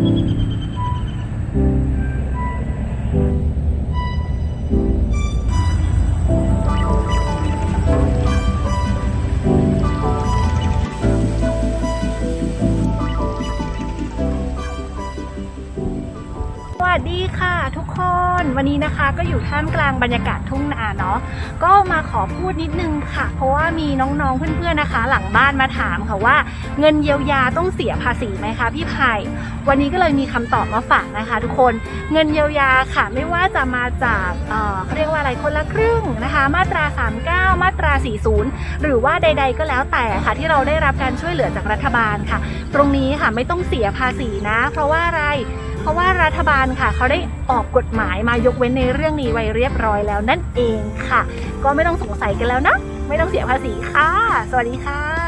Thank you. วัสดีค่ะทุกคนวันนี้นะคะก็อยู่ท่ามกลางบรรยากาศทุ่งนาเนาะก็มาขอพูดนิดนึงค่ะ เพราะว่ามีน้องๆเพื่อนๆนะคะ หลังบ้านมาถามค่ะว่า เงินเยียวยาต้องเสียภาษีไหมคะพี่ไผ่วันนี้ก็เลยมีคำตอบมาฝากนะคะ ทุกคนเงินเยียวยาค่ะ ไม่ว่าจะมาจากเอ่อเขาเรียกว่าอะไรคนละครึ่งนะคะ มาตรา 39 มาตรา 40 หรือว่าใด ๆ ก็แล้วแต่ค่ะ ที่เราได้รับการช่วยเหลือจากรัฐบาลค่ะ ตรงนี้ค่ะไม่ต้องเสียภาษีนะ เพราะว่าอะไร ราะว่ารัฐบาลค่ะเขาได้ออกกฎหมายมายกเว้นในเรื่องนี้ไว้เรียบร้อยแล้วนั่นเองค่ะ ก็ไม่ต้องสงสัยกันแล้วนะ ไม่ต้องเสียภาษีค่ะ สวัสดีค่ะ